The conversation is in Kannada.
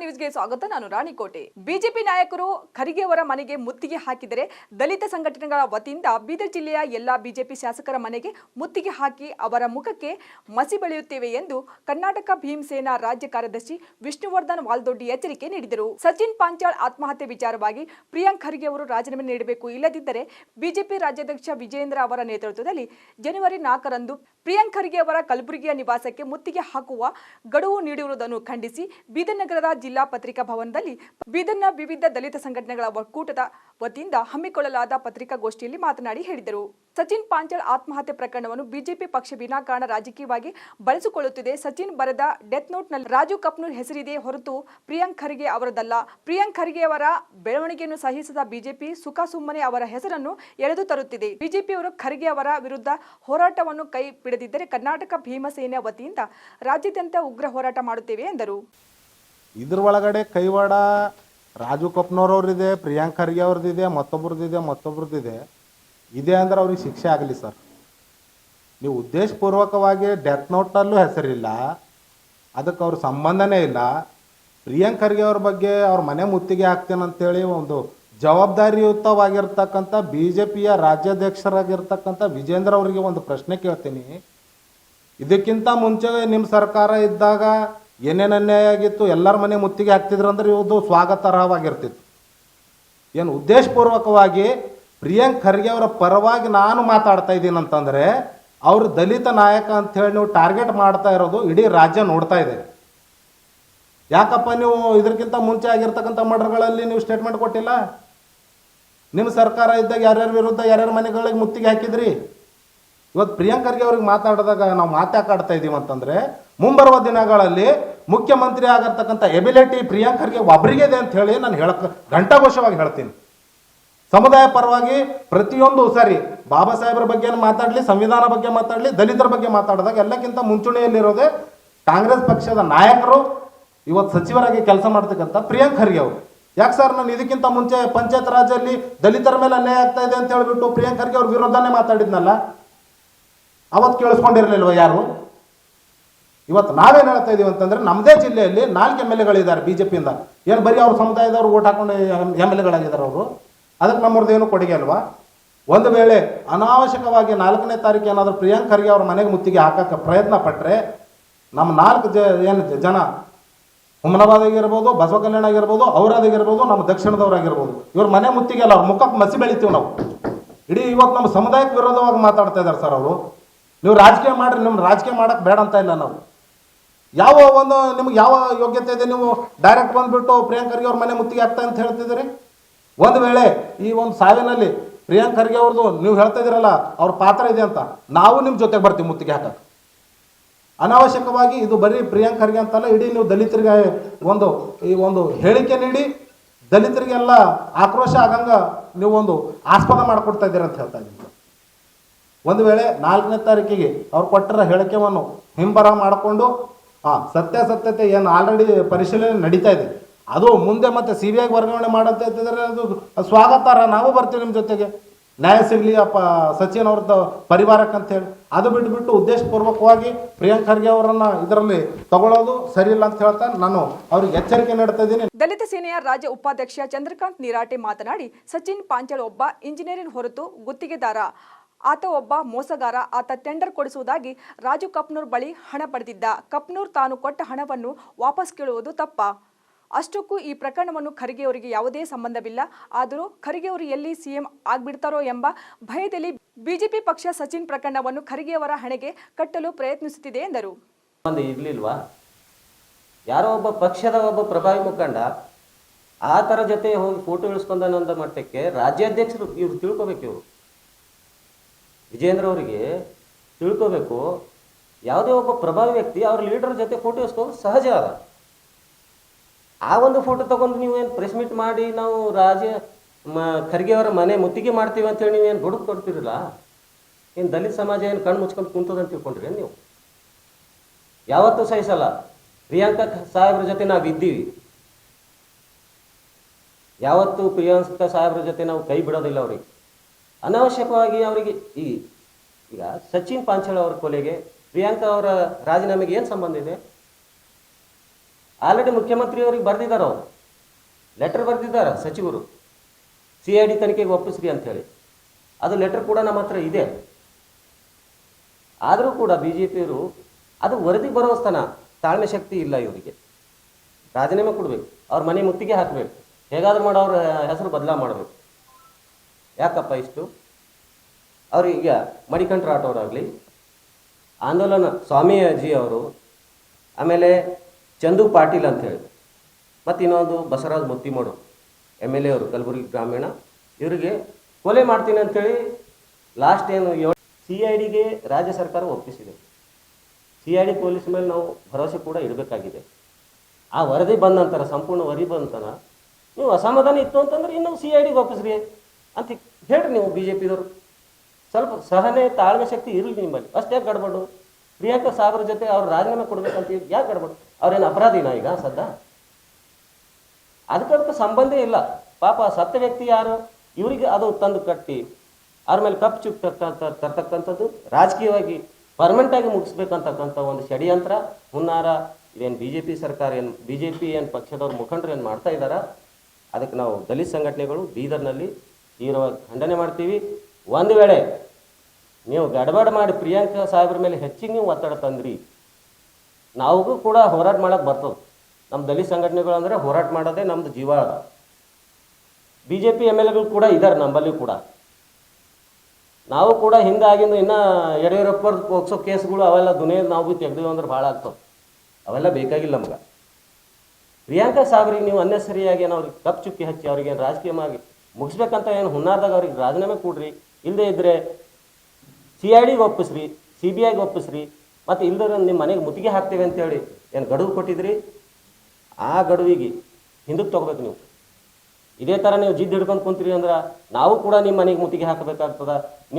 ನ್ಯೂಸ್ಗೆ ಸ್ವಾಗತ. ನಾನು ರಾಣಿಕೋಟೆ. ಬಿಜೆಪಿ ನಾಯಕರು ಖರ್ಗೆ ಅವರ ಮನೆಗೆ ಮುತ್ತಿಗೆ ಹಾಕಿದರೆ ದಲಿತ ಸಂಘಟನೆಗಳ ವತಿಯಿಂದ ಬೀದರ್ ಜಿಲ್ಲೆಯ ಎಲ್ಲಾ ಬಿಜೆಪಿ ಶಾಸಕರ ಮನೆಗೆ ಮುತ್ತಿಗೆ ಹಾಕಿ ಅವರ ಮುಖಕ್ಕೆ ಮಸಿ ಬೆಳೆಯುತ್ತೇವೆ ಎಂದು ಕರ್ನಾಟಕ ಭೀಮಸೇನಾ ರಾಜ್ಯ ಕಾರ್ಯದರ್ಶಿ ವಿಷ್ಣುವರ್ಧನ್ ವಾಲ್ದೊಡ್ಡಿ ಎಚ್ಚರಿಕೆ ನೀಡಿದರು. ಸಚಿನ್ ಪಾಂಚಾಳ್ ಆತ್ಮಹತ್ಯೆ ವಿಚಾರವಾಗಿ ಪ್ರಿಯಾಂಕ್ ಖರ್ಗೆ ಅವರು ರಾಜೀನಾಮೆ ನೀಡಬೇಕು. ಇಲ್ಲದಿದ್ದರೆ ಬಿಜೆಪಿ ರಾಜ್ಯಾಧ್ಯಕ್ಷ ವಿಜೇಂದ್ರ ಅವರ ನೇತೃತ್ವದಲ್ಲಿ ಜನವರಿ ನಾಲ್ಕರಂದು ಪ್ರಿಯಾಂಕ್ ಖರ್ಗೆ ಅವರ ಕಲಬುರಗಿಯ ನಿವಾಸಕ್ಕೆ ಮುತ್ತಿಗೆ ಹಾಕುವ ಗಡುವು ನೀಡಿರುವುದನ್ನು ಖಂಡಿಸಿ ಬೀದರ್ ನಗರದ ಜಿಲ್ಲಾ ಪತ್ರಿಕಾ ಭವನದಲ್ಲಿ ಬೀದರ್ನ ವಿವಿಧ ದಲಿತ ಸಂಘಟನೆಗಳ ಒಕ್ಕೂಟದ ವತಿಯಿಂದ ಹಮ್ಮಿಕೊಳ್ಳಲಾದ ಪತ್ರಿಕಾಗೋಷ್ಠಿಯಲ್ಲಿ ಮಾತನಾಡಿ ಹೇಳಿದರು. ಸಚಿನ್ ಪಾಂಚಾಳ್ ಆತ್ಮಹತ್ಯೆ ಪ್ರಕರಣವನ್ನು ಬಿಜೆಪಿ ಪಕ್ಷ ವಿನಾಕಾರಣ ರಾಜಕೀಯವಾಗಿ ಬಳಸಿಕೊಳ್ಳುತ್ತಿದೆ. ಸಚಿನ್ ಬರೆದ ಡೆತ್ ನೋಟ್ನಲ್ಲಿ ರಾಜು ಕಪ್ನೂರ್ ಹೆಸರಿದೆ ಹೊರತು ಪ್ರಿಯಾಂಕ್ ಖರ್ಗೆ ಅವರದಲ್ಲ. ಪ್ರಿಯಾಂಕ್ ಖರ್ಗೆ ಅವರ ಬೆಳವಣಿಗೆಯನ್ನು ಸಹಿಸದ ಬಿಜೆಪಿ ಸುಖ ಸುಮ್ಮನೆ ಅವರ ಹೆಸರನ್ನು ಎಳೆದು ತರುತ್ತಿದೆ. ಬಿಜೆಪಿಯವರು ಖರ್ಗೆ ಅವರ ವಿರುದ್ಧ ಹೋರಾಟವನ್ನು ಕೈ ಬಿಡದಿದ್ದರೆ ಕರ್ನಾಟಕ ಭೀಮಸೇನೆ ವತಿಯಿಂದ ರಾಜ್ಯಾದ್ಯಂತ ಉಗ್ರ ಹೋರಾಟ ಮಾಡುತ್ತೇವೆ ಎಂದರು. ಇದ್ರ ಒಳಗಡೆ ಕೈವಾಡ, ರಾಜು ಕಪ್ನವ್ರವ್ರಿದೆ ಪ್ರಿಯಾಂಕ್ ಖರ್ಗೆ ಅವ್ರದ್ದಿದೆ, ಮತ್ತೊಬ್ರದ್ದಿದೆ ಮತ್ತೊಬ್ರದ್ದಿದೆ, ಇದೆ ಅಂದ್ರೆ ಅವ್ರಿಗೆ ಶಿಕ್ಷೆ ಆಗಲಿ ಸರ್. ನೀವು ಉದ್ದೇಶಪೂರ್ವಕವಾಗಿ ಡೆತ್ ನೋಟಲ್ಲೂ ಹೆಸರಿಲ್ಲ, ಅದಕ್ಕೆ ಅವ್ರ ಸಂಬಂಧನೇ ಇಲ್ಲ. ಪ್ರಿಯಾಂಕ್ ಖರ್ಗೆ ಅವ್ರ ಬಗ್ಗೆ ಅವ್ರ ಮನೆ ಮುತ್ತಿಗೆ ಹಾಕ್ತೇನೆ ಅಂತೇಳಿ ಒಂದು ಜವಾಬ್ದಾರಿಯುತವಾಗಿರ್ತಕ್ಕಂಥ ಬಿ ಜೆ ಪಿಯ ರಾಜ್ಯಾಧ್ಯಕ್ಷರಾಗಿರ್ತಕ್ಕಂಥ ವಿಜೇಂದ್ರ ಅವರಿಗೆ ಒಂದು ಪ್ರಶ್ನೆ ಕೇಳ್ತೀನಿ. ಇದಕ್ಕಿಂತ ಮುಂಚೆ ನಿಮ್ಮ ಸರ್ಕಾರ ಇದ್ದಾಗ ಏನೇನು ಅನ್ಯಾಯ ಆಗಿತ್ತು, ಎಲ್ಲರ ಮನೆ ಮುತ್ತಿಗೆ ಹಾಕ್ತಿದ್ರು ಅಂದ್ರೆ ಇವುದು ಸ್ವಾಗತಾರ್ಹವಾಗಿರ್ತಿತ್ತು ಏನು ಉದ್ದೇಶಪೂರ್ವಕವಾಗಿ ಪ್ರಿಯಾಂಕ್ ಖರ್ಗೆ ಅವರ ಪರವಾಗಿ ನಾನು ಮಾತಾಡ್ತಾ ಇದ್ದೀನಿ ಅಂತಂದರೆ, ಅವರು ದಲಿತ ನಾಯಕ ಅಂತ ಹೇಳಿ ನೀವು ಟಾರ್ಗೆಟ್ ಮಾಡ್ತಾ ಇರೋದು ಇಡೀ ರಾಜ್ಯ ನೋಡ್ತಾ ಇದೆ. ಯಾಕಪ್ಪ ನೀವು ಇದಕ್ಕಿಂತ ಮುಂಚೆ ಆಗಿರ್ತಕ್ಕಂಥ ಮರ್ಡರ್ಗಳಲ್ಲಿ ನೀವು ಸ್ಟೇಟ್ಮೆಂಟ್ ಕೊಟ್ಟಿಲ್ಲ? ನಿಮ್ಮ ಸರ್ಕಾರ ಇದ್ದಾಗ ಯಾರ್ಯಾರ ವಿರುದ್ಧ ಯಾರ್ಯಾರ ಮನೆಗಳಿಗೆ ಮುತ್ತಿಗೆ ಹಾಕಿದ್ರಿ? ಇವತ್ತು ಪ್ರಿಯಾಂಕ್ ಖರ್ಗೆ ಅವ್ರಿಗೆ ಮಾತಾಡಿದಾಗ ನಾವು ಮಾತಾಡ್ತಾ ಇದ್ದೀವಿ ಅಂತಂದ್ರೆ, ಮುಂಬರುವ ದಿನಗಳಲ್ಲಿ ಮುಖ್ಯಮಂತ್ರಿ ಆಗಿರ್ತಕ್ಕಂಥ ಎಬಿಲಿಟಿ ಪ್ರಿಯಾಂಕ್ ಖರ್ಗೆ ಒಬ್ಬರಿಗೆ ಇದೆ ಅಂತ ಹೇಳಿ ನಾನು ಹೇಳಕ್ಕೆ ಘಂಟಾಘೋಷವಾಗಿ ಹೇಳ್ತೀನಿ. ಸಮುದಾಯ ಪರವಾಗಿ ಪ್ರತಿಯೊಂದು ಸಾರಿ, ಬಾಬಾ ಸಾಹೇಬ್ರ ಬಗ್ಗೆ ಮಾತಾಡಲಿ, ಸಂವಿಧಾನ ಬಗ್ಗೆ ಮಾತಾಡಲಿ, ದಲಿತರ ಬಗ್ಗೆ ಮಾತಾಡಿದಾಗ ಎಲ್ಲಕ್ಕಿಂತ ಮುಂಚೂಣಿಯಲ್ಲಿರೋದೇ ಕಾಂಗ್ರೆಸ್ ಪಕ್ಷದ ನಾಯಕರು ಇವತ್ತು ಸಚಿವರಾಗಿ ಕೆಲಸ ಮಾಡ್ತಕ್ಕಂಥ ಪ್ರಿಯಾಂಕ್ ಖರ್ಗೆ ಅವರು. ಯಾಕೆ ಸರ್, ನಾನು ಇದಕ್ಕಿಂತ ಮುಂಚೆ ಪಂಚಾಯತ್ ರಾಜಲ್ಲಿ ದಲಿತರ ಮೇಲೆ ಅನ್ಯಾಯ ಆಗ್ತಾ ಇದೆ ಅಂತ ಹೇಳ್ಬಿಟ್ಟು ಪ್ರಿಯಾಂಕ್ ಖರ್ಗೆ ಅವ್ರ ವಿರೋಧನೇ ಮಾತಾಡಿದ್ನಲ್ಲ? ಅವತ್ತು ಕೇಳಿಸ್ಕೊಂಡಿರಲಿಲ್ವ ಯಾರು? ಇವತ್ತು ನಾವೇನು ಹೇಳ್ತಾ ಇದ್ದೀವಿ ಅಂತಂದರೆ ನಮ್ಮದೇ ಜಿಲ್ಲೆಯಲ್ಲಿ ನಾಲ್ಕು ಎಂ ಎಲ್ ಎಗಳಿದ್ದಾರೆ ಬಿ ಜೆ ಪಿಯಿಂದ ಏನು ಬರೀ ಅವ್ರ ಸಮುದಾಯದವ್ರು ಓಟ್ ಹಾಕೊಂಡು ಎಂ ಎಲ್ ಎಗಳಾಗಿದ್ದಾರೆ ಅವರು? ಅದಕ್ಕೆ ನಮ್ಮವ್ರದ್ದು ಏನು ಕೊಡುಗೆ ಅಲ್ವಾ? ಒಂದು ವೇಳೆ ಅನಾವಶ್ಯಕವಾಗಿ ನಾಲ್ಕನೇ ತಾರೀಕು ಏನಾದರೂ ಪ್ರಿಯಾಂಕ್ ಖರ್ಗೆ ಅವ್ರ ಮನೆಗೆ ಮುತ್ತಿಗೆ ಹಾಕಕ್ಕೆ ಪ್ರಯತ್ನ ಪಟ್ಟರೆ ನಮ್ಮ ನಾಲ್ಕು ಜ, ಏನು ಜನ, ಹುಮನಾಬಾದಾಗಿರ್ಬೋದು ಬಸವ ಕಲ್ಯಾಣ ಆಗಿರ್ಬೋದು ಅವರಾದಾಗಿರ್ಬೋದು ನಮ್ಮ ದಕ್ಷಿಣದವರಾಗಿರ್ಬೋದು. ಇವ್ರ ಮನೆ ಮುತ್ತಿಗೆ ಅಲ್ಲ, ಅವ್ರ ಮುಖಕ್ಕೆ ಮಸಿ ಬೆಳಿತೀವಿ ನಾವು. ಇಡೀ ಇವತ್ತು ನಮ್ಮ ಸಮುದಾಯಕ್ಕೆ ವಿರೋಧವಾಗಿ ಮಾತಾಡ್ತಾ ಇದ್ದಾರೆ ಸರ್ ಅವರು. ನೀವು ರಾಜಕೀಯ ಮಾಡ್ರಿ ನಿಮ್ಮ ರಾಜಕೀಯ ಮಾಡಕ್ಕೆ ಬೇಡ ಅಂತ ಇಲ್ಲ ನಾವು. ಯಾವ ಒಂದು ನಿಮ್ಗೆ ಯಾವ ಯೋಗ್ಯತೆ ಇದೆ, ನೀವು ಡೈರೆಕ್ಟ್ ಬಂದ್ಬಿಟ್ಟು ಪ್ರಿಯಾಂಕ್ ಖರ್ಗೆ ಅವ್ರ ಮನೆ ಮುತ್ತಿಗೆ ಆಗ್ತಾ ಅಂತ ಹೇಳ್ತಿದ್ದೀರಿ? ಒಂದು ವೇಳೆ ಈ ಒಂದು ಸಾವಿನಲ್ಲಿ ಪ್ರಿಯಾಂಕ್ ಖರ್ಗೆ ಅವ್ರದ್ದು ನೀವು ಹೇಳ್ತಾ ಇದ್ದೀರಲ್ಲ, ಅವ್ರ ಪಾತ್ರ ಇದೆ ಅಂತ, ನಾವು ನಿಮ್ಮ ಜೊತೆಗೆ ಬರ್ತೀವಿ ಮುತ್ತಿಗೆ ಹಾಕಕ್ಕೆ ಅನಾವಶ್ಯಕವಾಗಿ ಇದು ಬರೀ ಪ್ರಿಯಾಂಕ್ ಖರ್ಗೆ ಅಂತಲ್ಲ, ಇಡೀ ನೀವು ದಲಿತರಿಗೆ ಒಂದು, ಈ ಒಂದು ಹೇಳಿಕೆ ನೀಡಿ, ದಲಿತರಿಗೆಲ್ಲ ಆಕ್ರೋಶ ಆಗಂಗ ನೀವು ಒಂದು ಆಸ್ಪದ ಮಾಡಿಕೊಡ್ತಾ ಇದ್ದೀರ ಅಂತ ಹೇಳ್ತಾ ಇದ್ದೀನಿ. ಒಂದು ವೇಳೆ ನಾಲ್ಕನೇ ತಾರೀಕಿಗೆ ಅವ್ರು ಕೊಟ್ಟರ ಹೇಳಿಕೆವನ್ನು ಹಿಂಬರ ಮಾಡಿಕೊಂಡು, ಆ ಸತ್ಯಾಸತ್ಯತೆ ಏನು ಆಲ್ರೆಡಿ ಪರಿಶೀಲನೆ ನಡೀತಾ ಇದೆ, ಅದು ಮುಂದೆ ಮತ್ತೆ ಸಿ ಬಿ ಐಗೆ ವರ್ಗಾವಣೆ ಮಾಡಂತ ಇದ್ದರೆ ಅದು ಸ್ವಾಗತಾರ ನಾವು ಬರ್ತೀವಿ ನಿಮ್ಮ ಜೊತೆಗೆ. ನ್ಯಾಯ ಸಿಗಲಿ, ಅಪ್ಪ ಸಚಿನ್ ಅವ್ರದ್ದು ಪರಿವಾರಕ್ಕೆ ಅಂತ ಹೇಳಿ. ಅದು ಬಿಟ್ಬಿಟ್ಟು ಉದ್ದೇಶಪೂರ್ವಕವಾಗಿ ಪ್ರಿಯಾಂಕ್ ಖರ್ಗೆ ಅವರನ್ನ ಇದರಲ್ಲಿ ತಗೊಳ್ಳೋದು ಸರಿ ಅಂತ ಹೇಳ್ತಾ ನಾನು ಅವ್ರಿಗೆ ಎಚ್ಚರಿಕೆ ನೀಡ್ತಾ ಇದ್ದೀನಿ. ದಲಿತ ಸೇನೆಯ ರಾಜ್ಯ ಉಪಾಧ್ಯಕ್ಷ ಚಂದ್ರಕಾಂತ್ ನಿರಾಟೆ ಮಾತನಾಡಿ, ಸಚಿನ್ ಪಾಂಚಾಳ್ ಒಬ್ಬ ಇಂಜಿನಿಯರಿಂಗ್ ಹೊರತು ಗುತ್ತಿಗೆದಾರ. ಆತ ಒಬ್ಬ ಮೋಸಗಾರ. ಆತ ಟೆಂಡರ್ ಕೊಡಿಸುವುದಾಗಿ ರಾಜು ಕಪ್ನೂರ್ ಬಳಿ ಹಣ ಪಡೆದಿದ್ದ. ಕಪ್ನೂರ್ ತಾನು ಕೊಟ್ಟ ಹಣವನ್ನು ವಾಪಸ್ ಕೇಳುವುದು ತಪ್ಪ. ಅಷ್ಟಕ್ಕೂ ಈ ಪ್ರಕರಣವನ್ನು ಖರ್ಗೆ ಅವರಿಗೆ ಯಾವುದೇ ಸಂಬಂಧವಿಲ್ಲ. ಆದರೂ ಖರ್ಗೆಯವರು ಎಲ್ಲಿ ಸಿಎಂ ಆಗ್ಬಿಡ್ತಾರೋ ಎಂಬ ಭಯದಲ್ಲಿ ಬಿಜೆಪಿ ಪಕ್ಷ ಸಚಿನ್ ಪ್ರಕರಣವನ್ನು ಖರ್ಗೆ ಅವರ ಹಣೆಗೆ ಕಟ್ಟಲು ಪ್ರಯತ್ನಿಸುತ್ತಿದೆ ಎಂದರು. ಇರಲಿಲ್ವಾ? ಯಾರೋ ಒಬ್ಬ ಪಕ್ಷದ ಒಬ್ಬ ಪ್ರಭಾವಿ ಮುಖಂಡ ಆ ಥರ ಜೊತೆ ಹೋಗಿ ಫೋಟೋ ಇಳಿಸ್ಕೊಂಡ ಮಟ್ಟಕ್ಕೆ ರಾಜ್ಯಾಧ್ಯಕ್ಷರು ಇವ್ರು ತಿಳ್ಕೊಬೇಕು ಇವರು. ವಿಜೇಂದ್ರ ಅವರಿಗೆ ತಿಳ್ಕೋಬೇಕು, ಯಾವುದೇ ಒಬ್ಬ ಪ್ರಭಾವಿ ವ್ಯಕ್ತಿ ಅವ್ರ ಲೀಡರ್ ಜೊತೆ ಫೋಟೋ ಇಸ್ಕೋದು ಸಹಜ ಅದ. ಆ ಒಂದು ಫೋಟೋ ತಗೊಂಡು ನೀವೇನು ಪ್ರೆಸ್ ಮೀಟ್ ಮಾಡಿ ನಾವು ರಾಜ ಮ, ಖರ್ಗೆ ಅವರ ಮನೆ ಮುತ್ತಿಗೆ ಮಾಡ್ತೀವಿ ಅಂತೇಳಿ ನೀವೇನು ಹುಡುಕ್ ಕೊಡ್ತಿರಲ್ಲ? ಏನು ದಲಿತ ಸಮಾಜ ಏನು ಕಣ್ಣು ಮುಚ್ಕೊಂಡು ಕುಂತದಂತ ತಿಳ್ಕೊಂಡ್ರಿ ನೀವು? ಯಾವತ್ತೂ ಸಹಿಸಲ್ಲ. ಪ್ರಿಯಾಂಕಾ ಸಾಹೇಬ್ರ ಜೊತೆ ನಾವು ಇದ್ದೀವಿ. ಯಾವತ್ತೂ ಪ್ರಿಯಾಂಕಾ ಸಾಹೇಬ್ರ ಜೊತೆ ನಾವು ಕೈ ಬಿಡೋದಿಲ್ಲ ಅವ್ರಿಗೆ. ಅನಾವಶ್ಯಕವಾಗಿ ಅವರಿಗೆ ಈ, ಈಗ ಸಚಿನ್ ಪಾಂಚಾಳ್ ಅವರ ಕೊಲೆಗೆ ಪ್ರಿಯಾಂಕಾ ಅವರ ರಾಜೀನಾಮೆಗೆ ಏನು ಸಂಬಂಧ ಇದೆ? ಆಲ್ರೆಡಿ ಮುಖ್ಯಮಂತ್ರಿಯವರಿಗೆ ಬರೆದಿದ್ದಾರೆ ಅವರು. ಲೆಟರ್ ಬರೆದಿದ್ದಾರೆ ಸಚಿವರು. ಸಿ ಐ ಡಿ ತನಿಖೆಗೆ ಒಪ್ಪಿಸ್ರಿ ಅಂಥೇಳಿ ಅದು ಲೆಟರ್ ಕೂಡ ನಮ್ಮ ಹತ್ರ ಇದೆ. ಆದರೂ ಕೂಡ ಬಿ ಜೆ ಪಿಯವರು ಅದು ವರದಿ ಬರೋ ಸ್ಥಾನ, ತಾಳ್ಮೆ ಶಕ್ತಿ ಇಲ್ಲ ಇವರಿಗೆ. ರಾಜೀನಾಮೆ ಕೊಡಬೇಕು. ಅವ್ರ ಮನೆ ಮುತ್ತಿಗೆ ಹಾಕಬೇಕು. ಹೇಗಾದ್ರೂ ಮಾಡೋ ಅವ್ರ ಹೆಸರು ಬದಲಾ ಮಾಡಬೇಕು. ಯಾಕಪ್ಪ ಇಷ್ಟು? ಅವ್ರೀಗ ಮಣಿಕಂಠ ರಾಠೋರಾಗಲಿ ಆಂದೋಲನ, ಸ್ವಾಮೀಜಿ ಅವರು, ಆಮೇಲೆ ಚಂದು ಪಾಟೀಲ್ ಅಂತ ಹೇಳಿ, ಮತ್ತು ಇನ್ನೊಂದು Basavaraj Muttimodu M L A ಅವರು, ಕಲಬುರಗಿ ಗ್ರಾಮೀಣ, ಇವರಿಗೆ ಕೊಲೆ ಮಾಡ್ತೀನಿ ಅಂಥೇಳಿ ಲಾಸ್ಟ್ ಏನು ಏಳು ಸಿ ಐ ಡಿಗೆ ರಾಜ್ಯ ಸರ್ಕಾರ ಒಪ್ಪಿಸಿದೆ. ಸಿ ಐ ಡಿ ಪೊಲೀಸ್ ಮೇಲೆ ನಾವು ಭರವಸೆ ಕೂಡ ಇಡಬೇಕಾಗಿದೆ. ಆ ವರದಿ ಬಂದ ನಂತರ, ಸಂಪೂರ್ಣ ವರದಿ ಬಂದ ನೀವು ಅಸಮಾಧಾನ ಇತ್ತು ಅಂತಂದ್ರೆ ಇನ್ನೂ ಸಿ ಐ ಡಿಗೆ ಒಪ್ಪಿಸ್ರಿ. ಅಂತ ಹೇಳ್ರಿ ನೀವು ಬಿ ಜೆ ಪಿದವರು ಸ್ವಲ್ಪ ಸಹನೆ, ತಾಳ್ಮೆ ಶಕ್ತಿ ಇರಲಿ ನಿಮ್ಮಲ್ಲಿ. ಅಷ್ಟೇ ಗಡ್ಬಡು ಪ್ರಿಯಾಂಕಾ ಸಾಗರ್ ಜೊತೆ ಅವ್ರು ರಾಜೀನಾಮೆ ಕೊಡ್ಬೇಕಂತ ಯಾಕೆ ಗಡ್ಬಡು ಅವ್ರೇನು ಅಪರಾಧಿನ ಈಗ ಸದ್ದ? ಅದಕ್ಕೆ ಸಂಬಂಧ ಇಲ್ಲ. ಪಾಪ ಸತ್ಯ ವ್ಯಕ್ತಿ ಯಾರು? ಇವರಿಗೆ ಅದು ತಂದು ಕಟ್ಟಿ, ಅವ್ರ ಮೇಲೆ ಕಪ್ ಚುಕ್ ತರ್ತಕ್ಕಂಥ ತರ್ತಕ್ಕಂಥದ್ದು ರಾಜಕೀಯವಾಗಿ ಪರ್ಮನೆಂಟ್ ಆಗಿ ಮುಗಿಸ್ಬೇಕಂತಕ್ಕಂಥ ಒಂದು ಷಡ್ಯಂತ್ರ. ಹುನ್ನಾರ, ಇದೇನು ಬಿ ಜೆ ಪಿ ಸರ್ಕಾರ ಏನು ಬಿ ಜೆ ಪಿ ಏನು ಪಕ್ಷದವ್ರ ಮುಖಂಡರು ಏನು ಮಾಡ್ತಾ ಇದ್ದಾರ? ಅದಕ್ಕೆ ನಾವು ದಲಿತ ಸಂಘಟನೆಗಳು, ಬೀದರ್ನಲ್ಲಿ ತೀವ್ರವಾಗಿ ಖಂಡನೆ ಮಾಡ್ತೀವಿ. ಒಂದು ವೇಳೆ ನೀವು ಗಡಬಡ ಮಾಡಿ ಪ್ರಿಯಾಂಕಾ ಸಾಹೇಬ್ರ ಮೇಲೆ ಹೆಚ್ಚಿಗೆ ನೀವು ಒತ್ತಡ ತಂದ್ರಿ, ನಾವಿಗೂ ಕೂಡ ಹೋರಾಟ ಮಾಡಕ್ಕೆ ಬರ್ತದೆ. ನಮ್ಮ ದಲಿತ ಸಂಘಟನೆಗಳು ಅಂದರೆ ಹೋರಾಟ ಮಾಡೋದೇ ನಮ್ಮದು ಜೀವ. ಅದ B J P M L ಎಗಳು ಕೂಡ ಇದ್ದಾರೆ ನಮ್ಮಲ್ಲಿ ಕೂಡ. ನಾವು ಕೂಡ ಹಿಂದಾಗಿಂದು ಇನ್ನು ಯಡಿಯೂರಪ್ಪರ್ದು ಹೋಗ್ಸೋ ಕೇಸ್ಗಳು ಅವೆಲ್ಲ ದುನಿಯ ನಾವು ಬಿ ತೆಗ್ದೇವೆ ಅಂದ್ರೆ ಭಾಳ ಆಗ್ತವೆ ಅವೆಲ್ಲ ಬೇಕಾಗಿಲ್ಲ ನಮ್ಗೆ. ಪ್ರಿಯಾಂಕಾ ಸಾಬ್ರಿಗೆ ನೀವು ಅನ್ನೆಸರಿಯಾಗಿ ಏನು ಅವ್ರಿಗೆ ಕಪ್ ಚುಕ್ಕಿ ಹಚ್ಚಿ ಅವ್ರಿಗೆ ಏನು ರಾಜಕೀಯವಾಗಿ ಮುಗಿಸ್ಬೇಕಂತ ಏನು ಹುನ್ನಾರ್ದಾಗ ಅವ್ರಿಗೆ ರಾಜೀನಾಮೆ ಕೊಡ್ರಿ. ಇಲ್ಲದೇ ಇದ್ದರೆ ಸಿ ಐ ಡಿಗೆ ಒಪ್ಪಿಸ್ರಿ, ಸಿ ಬಿ ಐಗೆ ಒಪ್ಪಿಸ್ರಿ, ಮತ್ತು ಇಲ್ಲದ್ರೆ ನಿಮ್ಮ ಮನೆಗೆ ಮುತ್ತಿಗೆ ಹಾಕ್ತೇವೆ ಅಂತೇಳಿ ಏನು ಗಡುವು ಕೊಟ್ಟಿದ್ರಿ? ಆ ಗಡುವಿಗೆ ಹಿಂದಕ್ಕೆ ತೊಗೋಬೇಕು ನೀವು. ಇದೇ ಥರ ನೀವು ಜಿದ್ದು ಹಿಡ್ಕೊಂಡು ಕುಂತೀರಿ ಅಂದ್ರೆ ನಾವು ಕೂಡ ನಿಮ್ಮ ಮನೆಗೆ ಮುತ್ತಿಗೆ ಹಾಕಬೇಕಾಗ್ತದ.